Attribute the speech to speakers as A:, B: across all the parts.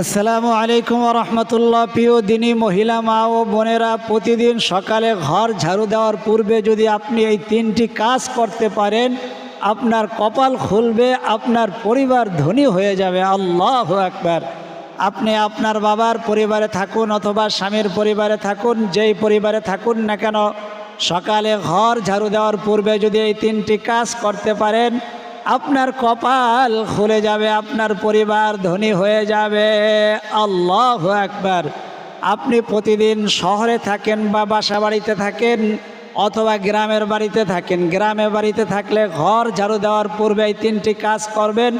A: আসসালামু আলাইকুম রহমতুল্লাহ। প্রিয় দিনী মহিলা, মা ও বোনেরা, প্রতিদিন সকালে ঘর ঝাড়ু দেওয়ার পূর্বে যদি আপনি এই তিনটি কাজ করতে পারেন, আপনার কপাল খুলবে, আপনার পরিবার ধনী হয়ে যাবে। আল্লাহ একবার আপনি আপনার বাবার পরিবারে থাকুন অথবা স্বামীর পরিবারে থাকুন, যেই পরিবারে থাকুন না কেন, সকালে ঘর ঝাড়ু দেওয়ার পূর্বে যদি এই তিনটি কাজ করতে পারেন আপনার কপাল খুলে যাবে, আপনার পরিবার ধনী হয়ে যাবে। আল্লাহ একবার আপনি প্রতিদিন শহরে থাকেন বা বাসা বাড়িতে থাকেন অথবা গ্রামের বাড়িতে থাকেন গ্রামে বাড়িতে থাকলে ঘর ঝাড়ু দেওয়ার পূর্বে এই তিনটি কাজ করবেন।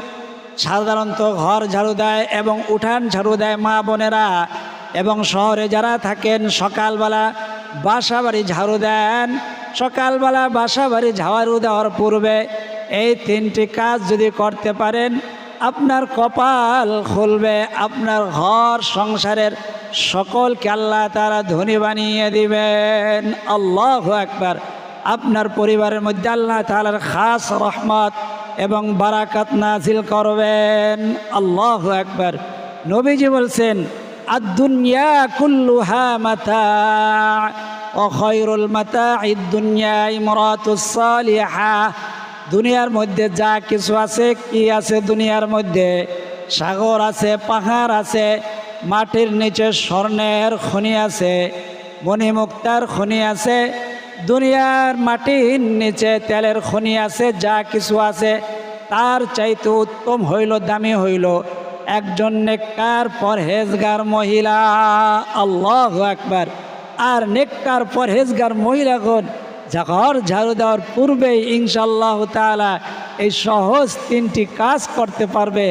A: সাধারণত ঘর ঝাড়ু দেয় এবং উঠান ঝাড়ু দেয় মা বোনেরা এবং শহরে যারা থাকেন সকালবেলা বাসা বাড়ি ঝাড়ু দেন। সকালবেলা বাসা বাড়ি ঝাড়ু দেওয়ার পূর্বে এই তিনটি কাজ যদি করতে পারেন, আপনার কপাল খুলবে, আপনার ঘর সংসারের সকলকে আল্লাহ তারা ধনী বানিয়ে দিবেন। আল্লাহ একবার আপনার পরিবারের মধ্যে আল্লাহ তালার খাস রহমত এবং বারাকাত নাজিল করবেন। আল্লাহ একবার নবীজি বলছেন আদুনিয়া কুল্লুহা মাতা, ও খৈরুল মাতা ইদুনিয়া ইমরাতুসালিহা দুনিয়ার মধ্যে যা কিছু আছে, কি আছে দুনিয়ার মধ্যে? সাগর আছে, পাহাড় আছে, মাটির নিচে স্বর্ণের খনি আছে, মণিমুক্তার খনি আছে, দুনিয়ার মাটির নিচে তেলের খনি আছে, যা কিছু আছে, তার চাইতে উত্তম হইল, দামি হইল। একজন নেককার পরহেজগার মহিলা, আল্লাহ একবার আর নেককার পরহেজগার মহিলাগণ ঘর ঝাড়ু দেওয়ার পূর্বেই ইনশাল্লাহ তালা এই সহজ তিনটি কাজ করতে পারবে।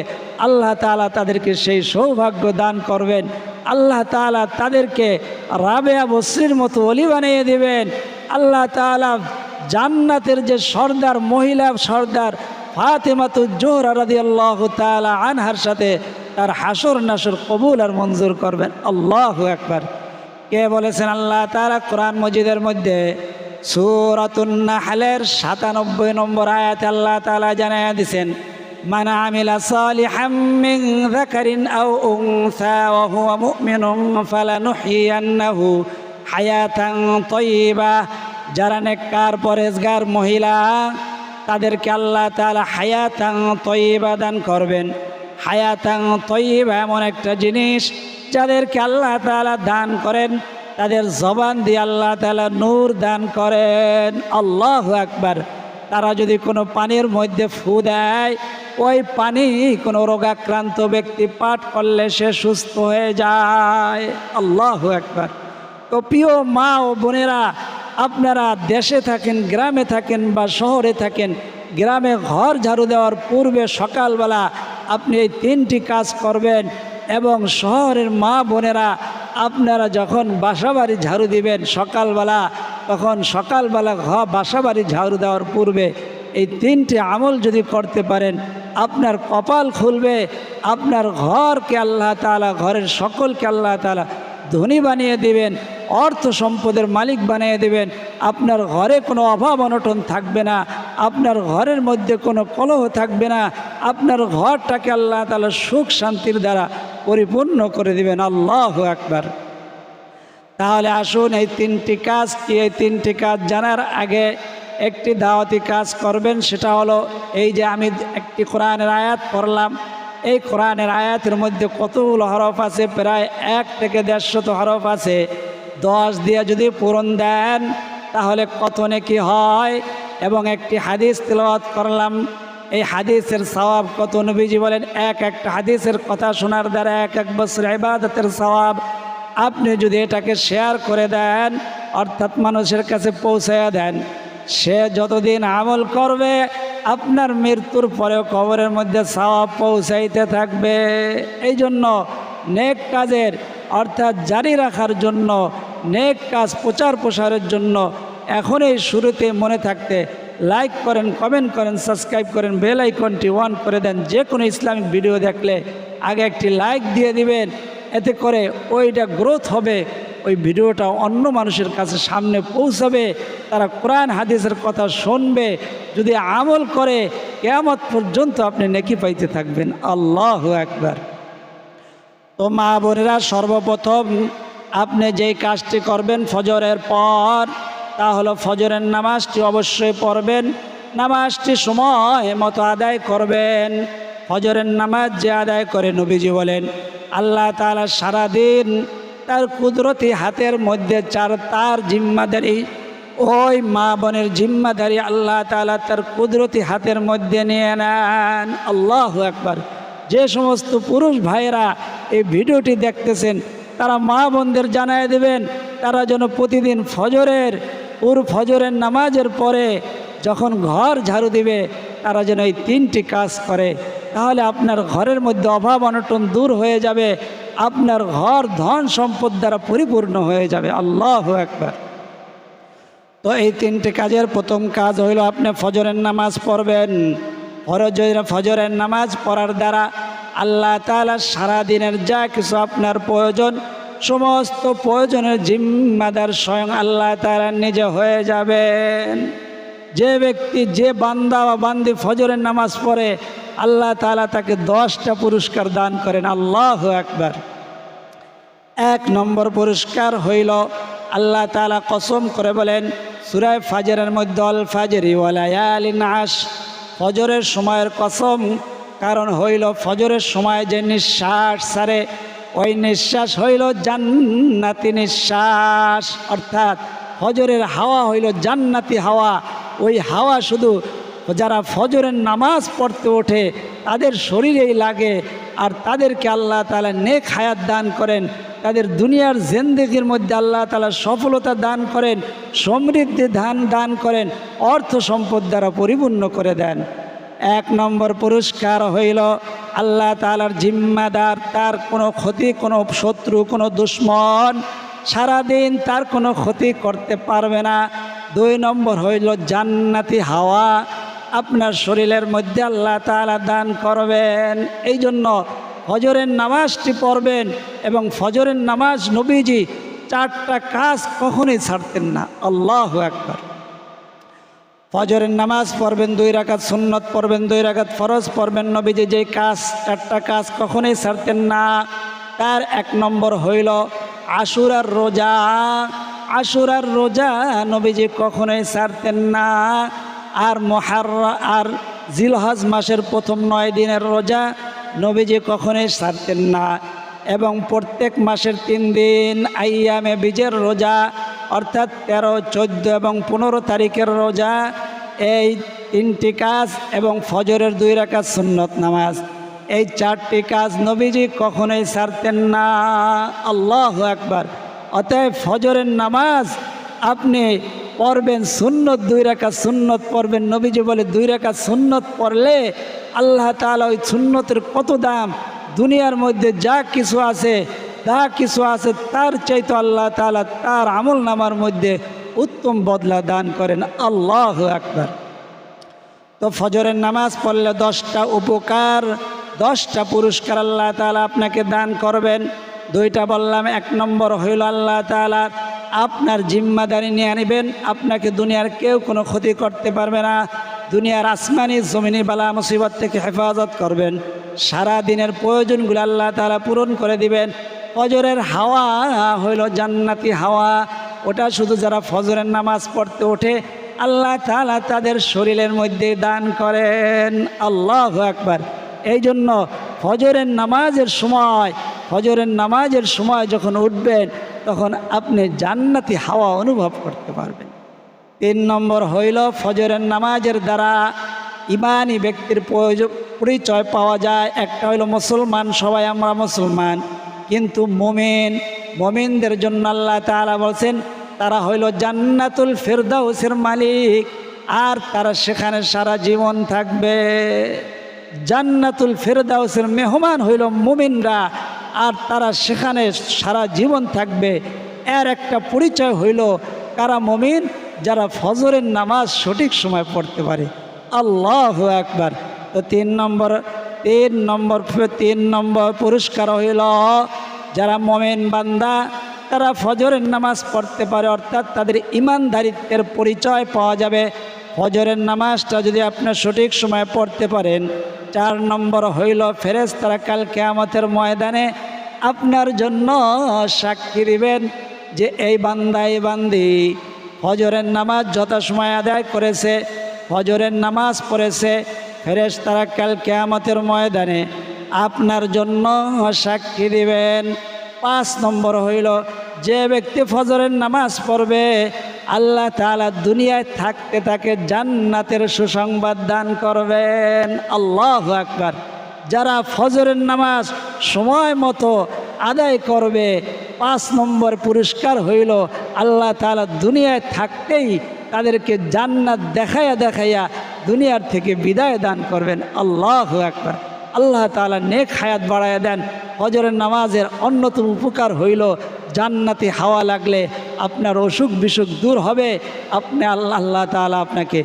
A: আল্লাহ তালা তাদেরকে সেই সৌভাগ্য দান করবেন। আল্লাহ তালা তাদেরকে রাবেয়া বসরির মতো অলি বানিয়ে দেবেন। আল্লাহ তালা জান্নাতের যে সর্দার, মহিলা সর্দার ফাতেমাতু জোহরা রাদি আল্লাহ তালা আনহার সাথে তার হাসর নাসর কবুল আর মঞ্জুর করবেন। আল্লাহ একবার কে বলেছেন? আল্লাহ তালা কোরআন মজিদের মধ্যে সুরাতুন্নাহালের সাতানব্বই নম্বর আয়াত আল্লাহ তালা জানাইয়া দিছেন من عمل صالحا من ذكر أو أنثى وهو مؤمن فلنحيينه حياة طيبة যারা নেককার পরেজগার মহিলা তাদেরকে আল্লাহ তালা হায়াতাং তৈবা দান করবেন হায়াতাং তৈবা এমন একটা জিনিস যাদেরকে আল্লাহ তালা দান করেন তাদের জবান দিয়ে আল্লাহ তালা নূর দান করেন। আল্লাহ একবার তারা যদি কোনো পানির মধ্যে ফু দেয়, ওই পানি কোনো রোগাক্রান্ত ব্যক্তি পাঠ করলে সে সুস্থ হয়ে যায়। আল্লাহ একবার তো প্রিয় মা ও বোনেরা, আপনারা দেশে থাকেন, গ্রামে থাকেন বা শহরে থাকেন, গ্রামে ঘর ঝাড়ু দেওয়ার পূর্বে সকালবেলা আপনি এই তিনটি কাজ করবেন এবং শহরের মা বোনেরা আপনারা যখন বাসাবাড়ি ঝাড়ু দিবেন সকালবেলা, তখন সকালবেলা ঘ বাসাবাড়ি ঝাড়ু দেওয়ার পূর্বে এই তিনটি আমল যদি করতে পারেন, আপনার কপাল খুলবে, আপনার ঘরকে আল্লাহ তালা ঘরের সকলকে আল্লাহ তালা ধনী বানিয়ে দিবেন। অর্থ সম্পদের মালিক বানিয়ে দেবেন। আপনার ঘরে কোনো অভাব অনটন থাকবে না। আপনার ঘরের মধ্যে কোনো কলহ থাকবে না। আপনার ঘরটাকে আল্লাহ তালা সুখ শান্তির দ্বারা পরিপূর্ণ করে দিবেন। আল্লাহ একবার তাহলে আসুন এই তিনটি কাজ কি? এই তিনটি কাজ জানার আগে একটি দাওয়াতি কাজ করবেন। সেটা হলো এই যে আমি একটি কোরআনের আয়াত পড়লাম। এই কোরআনের আয়াতের মধ্যে কতগুলো হরফ আছে? প্রায় এক থেকে দেড়শত হরফ আছে। দশ দিয়ে যদি পূরণ দেন, তাহলে কত নাকি হয়? এবং একটি হাদিস তেলাওয়াত করলাম, এই হাদিসের সওয়াব কত? নবীজি বলেন, এক একটা হাদিসের কথা শোনার দ্বারা এক এক বছর ইবাদতের সওয়াব। আপনি যদি এটাকে শেয়ার করে দেন, অর্থাৎ মানুষের কাছে পৌঁছাইয়া দেন, সে যতদিন আমল করবে, আপনার মৃত্যুর পরেও কবরের মধ্যে সওয়াব পৌঁছাইতে থাকবে। এই জন্য নেক কাজের, অর্থাৎ জারি রাখার জন্য নেক কাজ, প্রচার প্রসারের জন্য এখনই শুরুতে মনে থাকতে লাইক করেন কমেন্ট করেন সাবস্ক্রাইব করেন বেল আইকনটি অন করে দেন। যে কোনো ইসলামিক ভিডিও দেখলে আগে একটি লাইক দিয়ে দিবেন। এতে করে ওইটা গ্রোথ হবে, ওই ভিডিওটা অন্য মানুষের কাছে সামনে পৌঁছাবে, তারা কোরআন, হাদিসের কথা শুনবে, যদি আমল করে, কেয়ামত পর্যন্ত আপনি নেকি পাইতে থাকবেন। আল্লাহ একবার তো মা বোনেরা সর্বপ্রথম আপনি যেই কাজটি করবেন ফজরের পর, তা হলো ফজরের নামাজটি অবশ্যই পড়বেন। নামাজটি সময় মতো আদায় করবেন। ফজরের নামাজ যে আদায় করে নবীজি বলেন, আল্লাহ তালা সারাদিন তার কুদরতি হাতের মধ্যে চার তার জিম্মাদারি, ওই মা বোনের জিম্মাদারি আল্লাহ তালা তার কুদরতি হাতের মধ্যে নিয়ে নেন। আল্লাহ একবার যে সমস্ত পুরুষ ভাইয়েরা এই ভিডিওটি দেখতেছেন তারা মা বোনদের জানায় দেবেন, তারা যেন প্রতিদিন ফজরের উর ফজরের নামাজের পরে যখন ঘর ঝাড়ু দিবে, তারা যেন এই তিনটি কাজ করে। তাহলে আপনার ঘরের মধ্যে অভাব অনটন দূর হয়ে যাবে, আপনার ঘর ধন সম্পদ দ্বারা পরিপূর্ণ হয়ে যাবে। আল্লাহ একবার তো এই তিনটি কাজের প্রথম কাজ হইল, আপনি ফজরের নামাজ পড়বেন। ফরজের ফজরের নামাজ পড়ার দ্বারা আল্লাহ তালা সারাদিনের যা কিছু আপনার প্রয়োজন, সমস্ত প্রয়োজনের জিম্মাদার স্বয়ং আল্লাহ তালা নিজে হয়ে যাবেন। যে ব্যক্তি, যে বান্দা বা বান্দি ফজরের নামাজ পড়ে, আল্লাহ তালা তাকে দশটা পুরস্কার দান করেন। আল্লাহ একবার এক নম্বর পুরস্কার হইল, আল্লাহ তালা কসম করে বলেন, সুরায় ফাজরের মধ্যে অল ফাজরি ওয়ালায়ালি নাস ফজরের সময়ের কসম কারণ হইল ফজরের সময় যে নিঃশ্বাস সারে, ওই নিঃশ্বাস হইল জান্নাতি নিঃশ্বাস। অর্থাৎ ফজরের হাওয়া হইল জান্নাতি হাওয়া। ওই হাওয়া শুধু যারা ফজরের নামাজ পড়তে ওঠে, তাদের শরীরেই লাগে। আর তাদেরকে আল্লাহ তালা নেক হায়াত দান করেন। তাদের দুনিয়ার জেন্দেগির মধ্যে আল্লাহ তালা সফলতা দান করেন, সমৃদ্ধি ধান দান করেন, অর্থ সম্পদ দ্বারা পরিপূর্ণ করে দেন। এক নম্বর পুরস্কার হইল আল্লাহ তালার জিম্মাদার, তার কোনো ক্ষতি, কোনো শত্রু, কোনো দুশ্মন সারাদিন তার কোনো ক্ষতি করতে পারবে না। দুই নম্বর হইল জান্নাতি হাওয়া, আপনার শরীরের মধ্যে আল্লাহ তালা দান করবেন। এই জন্য ফজরের নামাজটি পড়বেন এবং ফজরের নামাজ নবীজি চারটা কাজ কখনই ছাড়তেন না। আল্লাহ একবার ফজরের নামাজ পড়বেন দুই রাকাত সুন্নত, পড়বেন দুই রাকাত ফরজ, পড়বেন নবীজি যে কাজ চারটা কাজ কখনোই ছাড়তেন না। তার এক নম্বর হইল আশুরার রোজা। আশুরার রোজা নবীজি কখনোই ছাড়তেন না। আর মহার আর জিলহজ মাসের প্রথম নয় দিনের রোজা নবীজি কখনোই ছাড়তেন না। এবং প্রত্যেক মাসের তিন দিন আইয়ামে বীজের রোজা, অর্থাৎ তেরো, চোদ্দ এবং পনেরো তারিখের রোজা এই তিনটি কাজ এবং ফজরের দুই রাকাত সুন্নত নামাজ। এই চারটি কাজ নবীজি কখনোই ছাড়তেন না। আল্লাহ একবার অতএব ফজরের নামাজ আপনি পড়বেন সুন্নত, দুই রেখা সুন্নত পড়বেন। নবীজি বলে দুই রেখা সুন্নত পড়লে আল্লাহ তালা ওই সুন্নতের কত দাম? দুনিয়ার মধ্যে যা কিছু আছে, যা কিছু আছে তার চাইতো আল্লাহ তালা তার আমল নামার মধ্যে উত্তম বদলা দান করেন আল্লাহ একবার তো ফজরের নামাজ পড়লে দশটা উপকার, দশটা পুরস্কার আল্লাহ তালা আপনাকে দান করবেন। দুইটা বললাম, এক নম্বর হইল আল্লাহ তালা আপনার জিম্মাদারি নিয়ে আনিবেন। আপনাকে দুনিয়ার কেউ কোনো ক্ষতি করতে পারবে না। দুনিয়ার আসমানি জমিনি বালা মুসিবত থেকে হেফাজত করবেন। সারা দিনের প্রয়োজনগুলো আল্লাহ তালা পূরণ করে দিবেন। ফজরের হাওয়া হইল জান্নাতি হাওয়া। ওটা শুধু যারা ফজরের নামাজ পড়তে ওঠে, আল্লাহ তালা তাদের শরীরের মধ্যে দান করেন। আল্লাহ একবার এই জন্য ফজরের নামাজের সময়, ফজরের নামাজের সময় যখন উঠবেন, তখন আপনি জান্নাতি হাওয়া অনুভব করতে পারবেন। তিন নম্বর হইল ফজরের নামাজের দ্বারা ইমানই ব্যক্তির পরিচয় পাওয়া যায়। একটা হইল মুসলমান, সবাই আমরা মুসলমান। কিন্তু মোমেন, মোমেনদের জন্য আল্লাহ তালা বলছেন তারা হইল জান্নাতুল ফেরদাউসের মালিক, আর তারা সেখানে সারা জীবন থাকবে। জান্নাতুল ফেরদাউসের মেহমান হইল মুমিনরা, আর তারা সেখানে সারা জীবন থাকবে। এর একটা পরিচয় হইল কারা মমিন, যারা ফজরের নামাজ সঠিক সময় পড়তে পারে। আল্লাহ একবার তো তিন নম্বর তিন নম্বর তিন নম্বর পুরস্কার হইল যারা মমিন বান্দা তারা ফজরের নামাজ পড়তে পারে, অর্থাৎ তাদের ইমানদারিত্বের পরিচয় পাওয়া যাবে। ফজরের নামাজটা যদি আপনি সঠিক সময়ে পড়তে পারেন, চার নম্বর হইল ফেরেস তারা কাল কেয়ামতের ময়দানে আপনার জন্য সাক্ষী দিবেন যে, এই বান্দা, এই বান্দি, ফজরের নামাজ যথাসময় আদায় করেছে হজরের নামাজ পড়েছে ফেরেশ তারা কাল কেয়ামতের ময়দানে আপনার জন্য সাক্ষী দিবেন। পাঁচ নম্বর হইল, যে ব্যক্তি ফজরের নামাজ পড়বে, আল্লাহ তাআলা দুনিয়ায় থাকতে তাকে জান্নাতের সুসংবাদ দান করবেন। আল্লাহ আকবার। যারা ফজরের নামাজ সময় মতো আদায় করবে, পাঁচ নম্বর পুরস্কার হইল, আল্লাহ তাআলা দুনিয়ায় থাকতেই তাদেরকে জান্নাত দেখাইয়া দেখাইয়া দুনিয়ার থেকে বিদায় দান করবেন। আল্লাহ একবার আল্লাহ তাআলা নেক হায়াত বাড়াইয়া দেন। হজরের নামাজের অন্যতম উপকার হইল জান্নাতি হাওয়া লাগলে আপনার অসুখ বিসুখ দূর হবে। আপনি আল্লাহ আল্লাহ তাআলা আপনাকে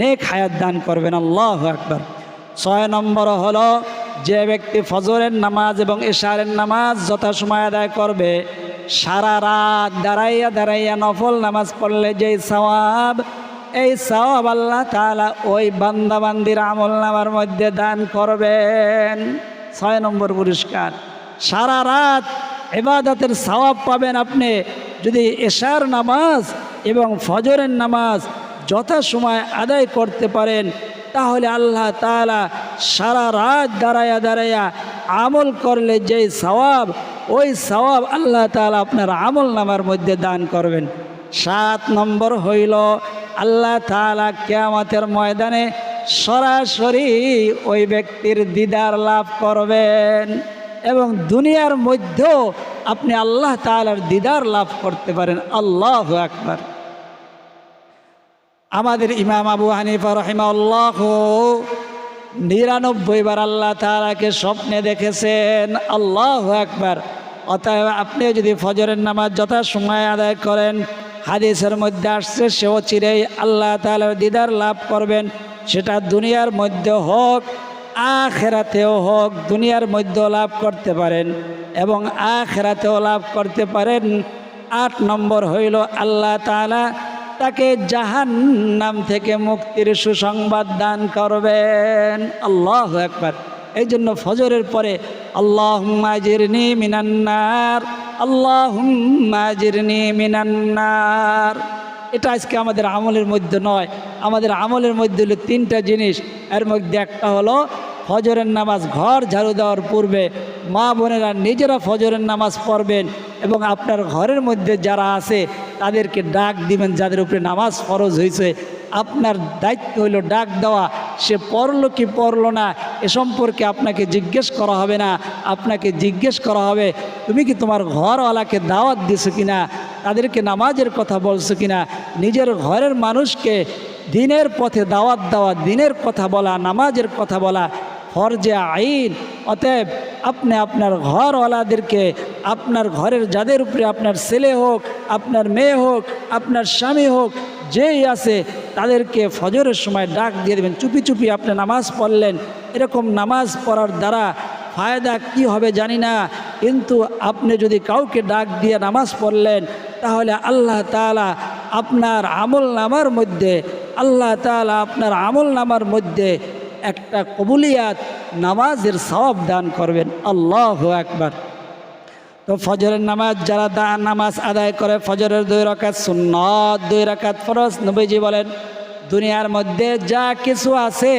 A: নেক হায়াত দান করবেন। আল্লাহ একবার ছয় নম্বর হলো, যে ব্যক্তি ফজরের নামাজ এবং এশারের নামাজ যথাসময় আদায় করবে, সারা রাত দাঁড়াইয়া দাঁড়াইয়া নফল নামাজ পড়লে যে সওয়াব এই সওয়াব আল্লাহ তাআলা ওই বান্দাবান্দির আমল নামার মধ্যে দান করবেন। ছয় নম্বর পুরস্কার। সারা রাত এবাদতের সওয়াব পাবেন আপনি। যদি এশার নামাজ এবং ফজরের নামাজ যথাসময় আদায় করতে পারেন, তাহলে আল্লাহ তাআলা সারা রাত দাঁড়াইয়া দাঁড়াইয়া আমল করলে যেই সওয়াব, ওই সওয়াব আল্লাহ তাআলা আপনার আমল নামার মধ্যে দান করবেন। সাত নম্বর হইল আল্লাহ তাআলা কেয়ামতের ময়দানে সরাসরি ওই ব্যক্তির দিদার লাভ করবেন এবং দুনিয়ার মধ্যেও আপনি আল্লাহ তাআলার দিদার লাভ করতে পারেন। আল্লাহ একবার আমাদের ইমাম আবু হানিফা রহিমাল্লাহ নিরানব্বই বার আল্লাহ তালাকে স্বপ্নে দেখেছেন। আল্লাহ একবার অতএব আপনি যদি ফজরের নামাজ যথা সময় আদায় করেন হাদিসের মধ্যে আসছে, সেও চিরেই আল্লাহ তাআলার দিদার লাভ করবেন। সেটা দুনিয়ার মধ্যে হোক, আখেরাতেও হোক, দুনিয়ার মধ্যেও লাভ করতে পারেন এবং আখেরাতেও লাভ করতে পারেন। আট নম্বর হইল, আল্লাহ তাআলা তাকে জাহান নাম থেকে মুক্তির সুসংবাদ দান করবেন। আল্লাহ একবার এই জন্য ফজরের পরে আল্লাহ মাজিরনি মিনান্নার আল্লাহ মাজিরনি মিনান্নার এটা আজকে আমাদের আমলের মধ্যে নয়। আমাদের আমলের মধ্যে হলো তিনটা জিনিস। এর মধ্যে একটা হলো ফজরের নামাজ ঘর ঝাড়ু দেওয়ার পূর্বে মা বোনেরা নিজেরা ফজরের নামাজ পড়বেন এবং আপনার ঘরের মধ্যে যারা আছে তাদেরকে ডাক দিবেন যাদের উপরে নামাজ ফরজ হয়েছে। আপনার দায়িত্ব হইল ডাক দেওয়া। সে পড়ল কি পড়ল না, এ সম্পর্কে আপনাকে জিজ্ঞেস করা হবে না। আপনাকে জিজ্ঞেস করা হবে, তুমি কি তোমার ঘরওয়ালাকে দাওয়াত দিছো কিনা? তাদেরকে নামাজের কথা বলছো কিনা? নিজের ঘরের মানুষকে দিনের পথে দাওয়াত দেওয়া, দিনের কথা বলা, নামাজের কথা বলা ফরজে আইন। অতএব আপনি আপনার ঘরওয়ালাদেরকে, আপনার ঘরের যাদের উপরে আপনার ছেলে হোক, আপনার মেয়ে হোক, আপনার স্বামী হোক যেই আছে তাদেরকে ফজরের সময় ডাক দিয়ে দেবেন, চুপি চুপি আপনি নামাজ পড়লেন। এরকম নামাজ পড়ার দ্বারা ফায়দা কি হবে জানি না, কিন্তু আপনি যদি কাউকে ডাক দিয়ে নামাজ পড়লেন, তাহলে আল্লাহ তাআলা আপনার আমল নামার মধ্যে, আল্লাহ তাআলা আপনার আমল নামার মধ্যে একটা কবুলিয়াত, নামাজের সওয়াব দান করবেন। আল্লাহ একবার তো ফজরের নামাজ যারা দা নামাজ আদায় করে, ফজরের দুই রাকাত সুন্নত, দুই রাকাত ফরজ, নবীজি বলেন, দুনিয়ার মধ্যে যা কিছু আছে,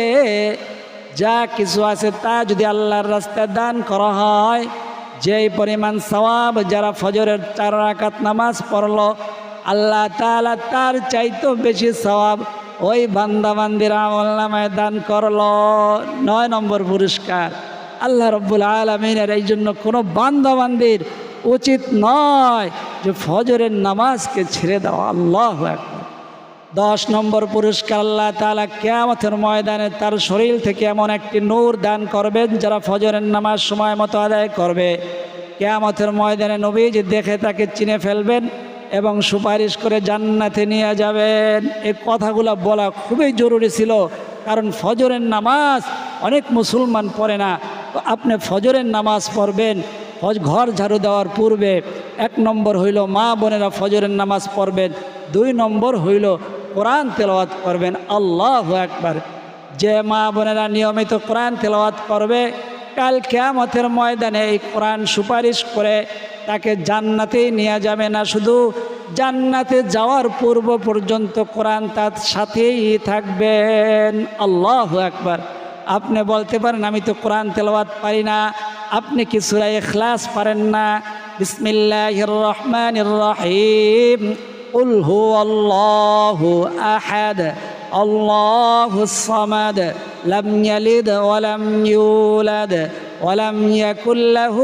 A: যা কিছু আছে তা যদি আল্লাহর রাস্তায় দান করা হয়, যেই পরিমাণ সওয়াব যারা ফজরের চার রাকাত নামাজ পড়ল, আল্লাহ তাআলা তার চাইতেও বেশি সওয়াব ওই বান্দাবান্দির আমল নামায় দান করল। নয় নম্বর পুরস্কার। আল্লাহ রব্বুল আলমিনের এই জন্য কোনো বান্দাবান্দির উচিত নয় যে ফজরের নামাজকে ছেড়ে দেওয়া। আল্লাহ দশ নম্বর পুরস্কার আল্লাহ তালা কেয়ামতের ময়দানে তার শরীর থেকে এমন একটি নূর দান করবেন যারা ফজরের নামাজ সময় মতো আদায় করবে। কেয়ামতের ময়দানে নবীজি দেখে তাকে চিনে ফেলবেন এবং সুপারিশ করে জান্নাতে নিয়ে যাবেন। এই কথাগুলো বলা খুবই জরুরি ছিল, কারণ ফজরের নামাজ অনেক মুসলমান পড়ে না। আপনি ফজরের নামাজ পড়বেন, ফজ ঘর ঝাড়ু দেওয়ার পূর্বে এক নম্বর হইল মা বোনেরা ফজরের নামাজ পড়বেন, দুই নম্বর হইল কোরআন তেলাওয়াত করবেন, আল্লাহ একবার যে মা বোনেরা নিয়মিত কোরআন তেলাওয়াত করবে, কাল কেয়ামতের ময়দানে এই কোরআন সুপারিশ করে তাকে জান্নাতেই নেওয়া যাবে না শুধু, জান্নাতে যাওয়ার পূর্ব পর্যন্ত কোরআন তার সাথেই থাকবেন, আল্লাহ একবার আপনি বলতে পারেন, আমি তো কোরআন তেলাওয়াত পারি না। আপনি কি সুরাই এখলাস পারেন না? বিসমিল্লাহ রহমান রহিম উল্হু আল্লাহ আহাদ, আল্লাহ সামাদ, লাম ইয়ালিদ ওয়ালাম ইউলাদ ওয়ালাম ইয়াকুল্লাহু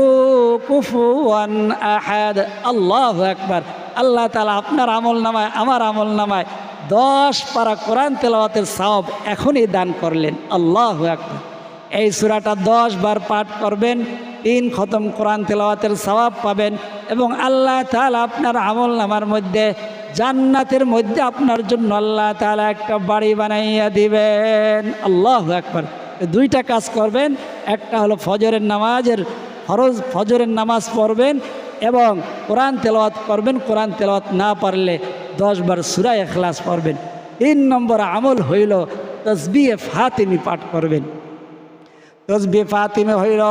A: কুফুয়ান আহাদ। আল্লাহু আকবার। আল্লাহ তাআলা আপনার আমল নামায়, আমার আমল নামায়। দশ পারা কোরআন তেলাওয়াতের সব এখনই দান করলেন। আল্লাহ আকবার। এই সুরাটা দশ বার পাঠ করবেন, তিন খতম কোরআন তেলাওয়াতের সবাব পাবেন এবং আল্লাহ তালা আপনার আমল নামার মধ্যে, জান্নাতের মধ্যে আপনার জন্য আল্লাহ তালা একটা বাড়ি বানাইয়া দিবেন। আল্লাহ একবার দুইটা কাজ করবেন, একটা হলো ফজরের নামাজের ফরজ, ফজরের নামাজ পড়বেন এবং কোরআন তেলাওয়াত করবেন। কোরআন তেলাওয়াত না পারলে দশবার সুরায় এখলাস পড়বেন। তিন নম্বর আমল হইল তসবিয়ে ফাতিমি পাঠ করবেন। তসবি ফাতিমে হইল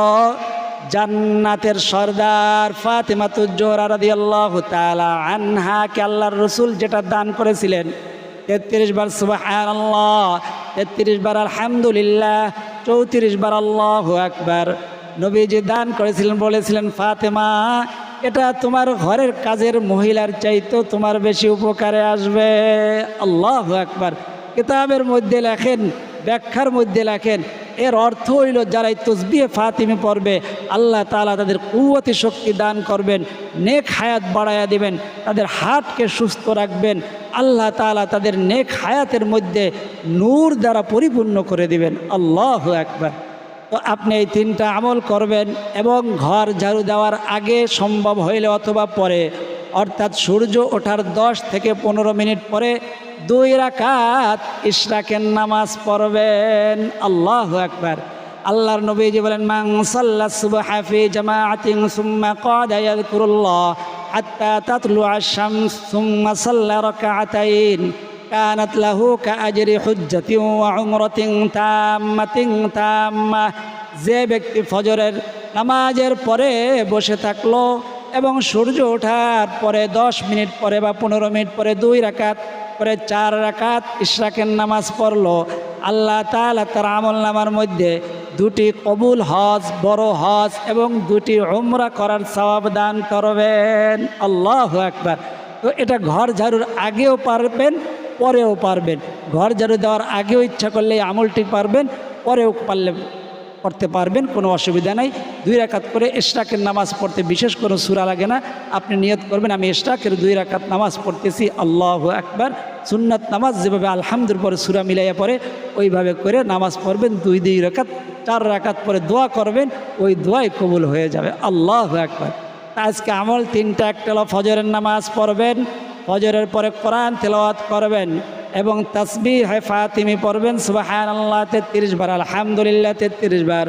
A: জান্নাতের সর্দার ফাতিমা তুজোরা রাদি আল্লাহ তালা আনহাকে আল্লাহর রসুল যেটা দান করেছিলেন। তেত্রিশ বার সুবাহান আল্লাহ তেত্রিশ বার আলহামদুলিল্লাহ, চৌত্রিশ বার আল্লাহ একবার নবীজি দান করেছিলেন, বলেছিলেন, ফাতেমা এটা তোমার ঘরের কাজের মহিলার চাইতো তোমার বেশি উপকারে আসবে। আল্লাহ একবার কিতাবের মধ্যে লেখেন, ব্যাখ্যার মধ্যে লেখেন, এর অর্থ হইল যারা তসবিয়ে ফাতিমে পড়বে, আল্লাহ তালা তাদের কুয়তি শক্তি দান করবেন, নেক হায়াত বাড়াইয়া দিবেন, তাদের হাটকে সুস্থ রাখবেন, আল্লাহ তালা তাদের নেক হায়াতের মধ্যে নূর দ্বারা পরিপূর্ণ করে দিবেন। আল্লাহ একবার আপনি এই তিনটা আমল করবেন এবং ঘর ঝাড়ু দেওয়ার আগে সম্ভব হইলে অথবা পরে, অর্থাৎ সূর্য ওঠার দশ থেকে পনেরো মিনিট পরে দুই রাকাত ইশরাকের নামাজ পড়বেন। আল্লাহ একবার আল্লাহর নবীজি বলেন মাং সাল্লা সুবহা ফি জামাআতিন সুম্মা ক্বাদা ইয়াযকুরুল্লাহ হাত্তা তাতলু আশ-শামস সুম্মা সাল্লা রাকাআতাইন كانت له كأجر حجة وعمرة تامة تامة যে ব্যক্তি ফজরের নামাজের পরে বসে থাকলো এবং সূর্য ওঠার পরে দশ মিনিট পরে বা পনেরো মিনিট পরে দুই রাকাত পরে চার রাকাত ইশরাকের নামাজ পড়লো আল্লাহ তালা তার আমল নামার মধ্যে দুটি কবুল হজ বড় হজ এবং দুটি উমরা করার সওয়াব দান করবেন আল্লাহ একবার তো এটা ঘর ঝাড়ুর আগেও পারবেন পরেও পারবেন। ঘর ঝাড়ু দেওয়ার আগেও ইচ্ছা করলে আমলটি পারবেন, পরেও পারলে পড়তে পারবেন, কোনো অসুবিধা নাই। দুই রাকাত করে এশরাকের নামাজ পড়তে বিশেষ কোনো সুরা লাগে না। আপনি নিয়ত করবেন, আমি এশরাকের দুই রাকাত নামাজ পড়তেছি, আল্লাহ একবার সুন্নাত নামাজ যেভাবে আলহামদুর পরে সুরা মিলাইয়া পরে ওইভাবে করে নামাজ পড়বেন, দুই দুই রাকাত, চার রাকাত পরে দোয়া করবেন, ওই দোয়াই কবুল হয়ে যাবে। আল্লাহ একবার আজকে আমল তিনটা, একটা ফজরের নামাজ পড়বেন ফজরের পরে কোরআন তেলাওয়াত করবেন এবং তসবি হয় ফাতিমি পড়বেন সুবাহান আল্লাহ তেত্রিশ বার, আলহামদুলিল্লাহ, তেত্রিশ বার,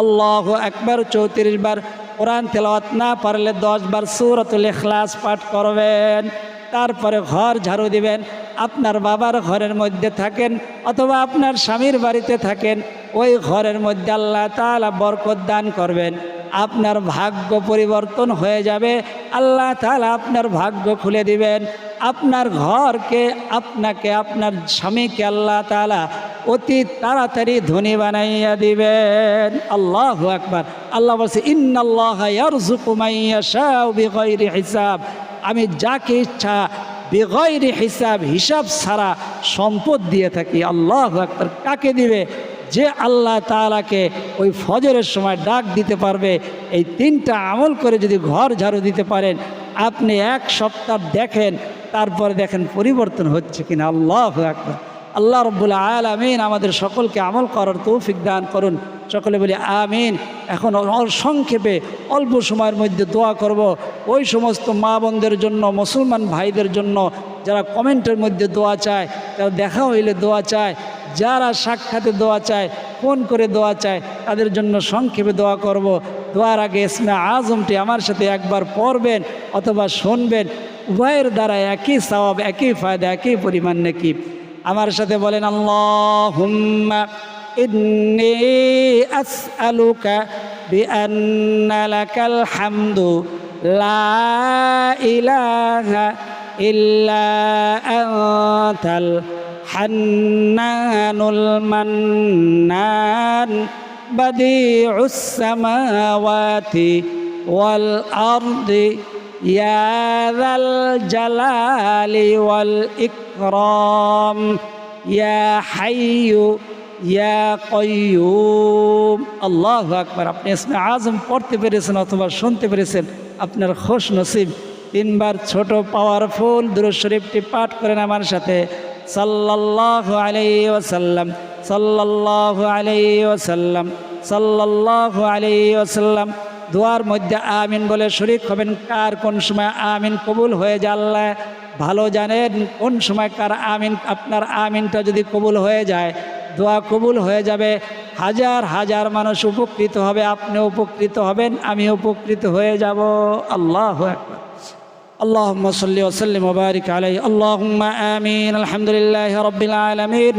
A: আল্লাহ একবার চৌত্রিশ বার কোরআন তেলাওয়াত না পারলে দশ বার সুরতুল ইখলাস পাঠ করবেন। তারপরে ঘর ঝাড়ু দিবেন। আপনার বাবার ঘরের মধ্যে থাকেন অথবা আপনার স্বামীর বাড়িতে থাকেন, ওই ঘরের মধ্যে আল্লাহ তালা বরকত দান করবেন। আপনার ভাগ্য পরিবর্তন হয়ে যাবে, আল্লাহ তালা আপনার ভাগ্য খুলে দিবেন। আপনার ঘরকে, আপনাকে, আপনার স্বামীকে আল্লাহ তালা অতি তাড়াতাড়ি ধনী বানাইয়া দিবেন। আল্লাহ আকবার। আল্লাহ বলছে, ইন্নাল্লাহ হিসাব। আমি যাকে ইচ্ছা বেগৈরি হিসাব হিসাব ছাড়া সম্পদ দিয়ে থাকি, আল্লাহ আকবর। কাকে দিবে? যে আল্লাহ তালাকে ওই ফজরের সময় ডাক দিতে পারবে, এই তিনটা আমল করে যদি ঘর ঝাড়ু দিতে পারেন, আপনি এক সপ্তাহ দেখেন, তারপরে দেখেন পরিবর্তন হচ্ছে কিনা, আল্লাহ একবার আল্লাহ রব্বুল আমিন আমাদের সকলকে আমল করার তৌফিক দান করুন। সকলে বলি, আমিন। এখন সংক্ষেপে অল্প সময়ের মধ্যে দোয়া করব। ওই সমস্ত মা বোনদের জন্য, মুসলমান ভাইদের জন্য যারা কমেন্টের মধ্যে দোয়া চায় যারা দেখা হইলে দোয়া চায়, যারা সাক্ষাতে দোয়া চায়, ফোন করে দোয়া চায়, তাদের জন্য সংক্ষেপে দোয়া করব। দোয়ার আগে ইসমে আজমটি আমার সাথে একবার পড়বেন অথবা শুনবেন। উভয়ের দ্বারা একই সওয়াব, একই ফায়দা, একই পরিমাণ নাকি। আমার সাথে বলেন আল্লাহুম্মা ইন্নি আসআলুকা বিআন্না লাকাল হামদু লা ইলাহা ইল্লা আনতাল হান্নানুল মান্নান বাদিউস সামাওয়াতি ওয়াল আরদি يا ذا الجلال والإكرام يا حي يا قيوم الله أكبر আপনি ইসমে আজম পড়তে পেরেছেন অথবা শুনতে পেরেছেন আপনার খুশ নসিব তিনবার ছোট পাওয়ারফুল দুরুদ শরীফটি পাঠ করেন আমার সাথে সাল্লাল্লাহু আলাইহি ওয়াসাল্লাম সাল্লাল্লাহু আলাইহি ওয়াসাল্লাম সাল্লাল্লাহু আলাইহি ওয়াসাল্লাম দোয়ার মধ্যে আমিন বলে শরিক হবেন। কার কোন সময় আমিন কবুল হয়ে জানলে ভালো জানেন কোন সময় কার আমিন, আপনার আমিনটা যদি কবুল হয়ে যায়, দোয়া কবুল হয়ে যাবে। হাজার হাজার মানুষ উপকৃত হবে, আপনি উপকৃত হবেন, আমি উপকৃত হয়ে যাব। আল্লাহ আল্লাহ মসল্লি ওসল্লি মুবারিক আলাই আল্লাহ আমিন, আলহামদুলিল্লাহ রবিল আলমিন।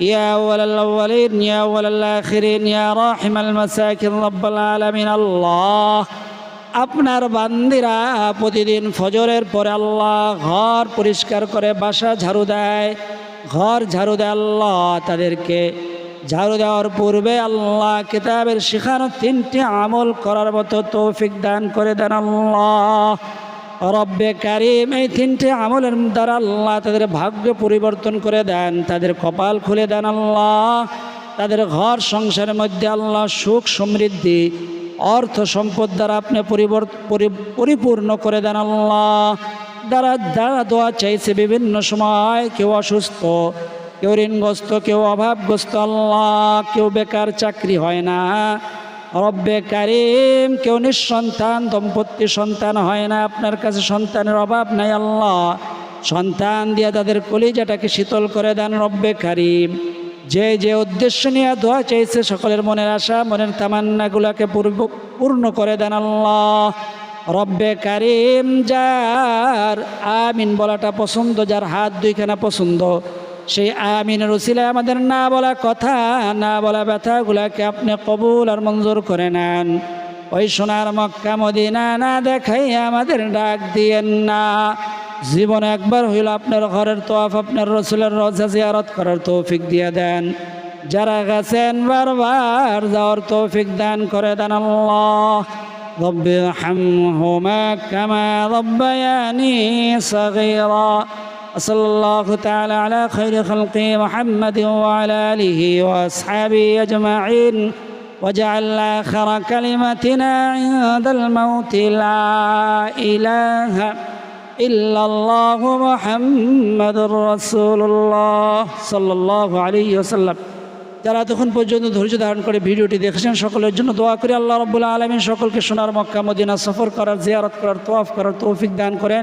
A: يا أول الأولين يا أول الآخرين يا راحم المساكين رب العالمين الله আপনার বান্দিরা প্রতিদিন ফজরের পরে আল্লাহ ঘর পরিষ্কার করে বাসা ঝাড়ু দেয় ঘর ঝাড়ু দেয় আল্লাহ তাদেরকে ঝাড়ু দেওয়ার পূর্বে আল্লাহ কিতাবের শেখানো তিনটি আমল করার মতো তৌফিক দান করে দেন আল্লাহ রব্বে কারিম এই তিনটে আমলের দ্বারা আল্লাহ তাদের ভাগ্য পরিবর্তন করে দেন, তাদের কপাল খুলে দেন আল্লাহ, তাদের ঘর সংসারের মধ্যে আল্লাহ সুখ সমৃদ্ধি, অর্থ সম্পদ দ্বারা আপনি পরিপূর্ণ করে দেন আল্লাহ। দ্বারা দ্বারা দোয়া চাইছে বিভিন্ন সময়, কেউ অসুস্থ, কেউ ঋণগ্রস্ত, কেউ অভাবগ্রস্ত আল্লাহ, কেউ বেকার চাকরি হয় না। রব্বে কারিম, কেউ নিঃসন্তান, দম্পতি সন্তান হয় না। আপনার কাছে সন্তানের অভাব নাই আল্লাহ। সন্তান দিয়ে তাদের কলিজাটাকে শীতল করে দেন রব্বে কারিম। যে যে উদ্দেশ্য নিয়ে দোয়া চাইছে, সকলের মনের আশা, মনের তামান্নাগুলাকে পূর্ব- পূর্ণ করে দেন আল্লাহ। রব্বে কারিম, যার আমিন বলাটা পছন্দ, যার হাত দুইখানা পছন্দ। সেই আমিনের উসিলায় আমাদের না বলা কথা না বলা ব্যথাগুলাকে আপনি কবুল আর মঞ্জুর করে নেন ওই সোনার মক্কা মদিনা না দেখাই আমাদের ডাক দিয়েন না জীবনে একবার হইল আপনার ঘরের তোয়াফ আপনার রসুলের রজা জিয়ারত করার তৌফিক দিয়ে দেন যারা গেছেন বারবার যাওয়ার তৌফিক দান করে দেন আল্লাহ رب ارحمهما كما ربياني صغيرا وصلى الله تعالى على خير خلقه محمد وعلى آله وأصحابه أجمعين واجعل آخر كلمتنا عند الموت لا إله إلا الله محمد رسول الله صلى الله عليه وسلم যারা তখন পর্যন্ত ধৈর্য ধারণ করে ভিডিওটি দেখেছেন সকলের জন্য দোয়া করি আল্লাহ রব্বুল্লা আলমিন সকলকে সোনার মক্কা মদিনা সফর করার জিয়ারত করার তোয়াফ করার তৌফিক দান করেন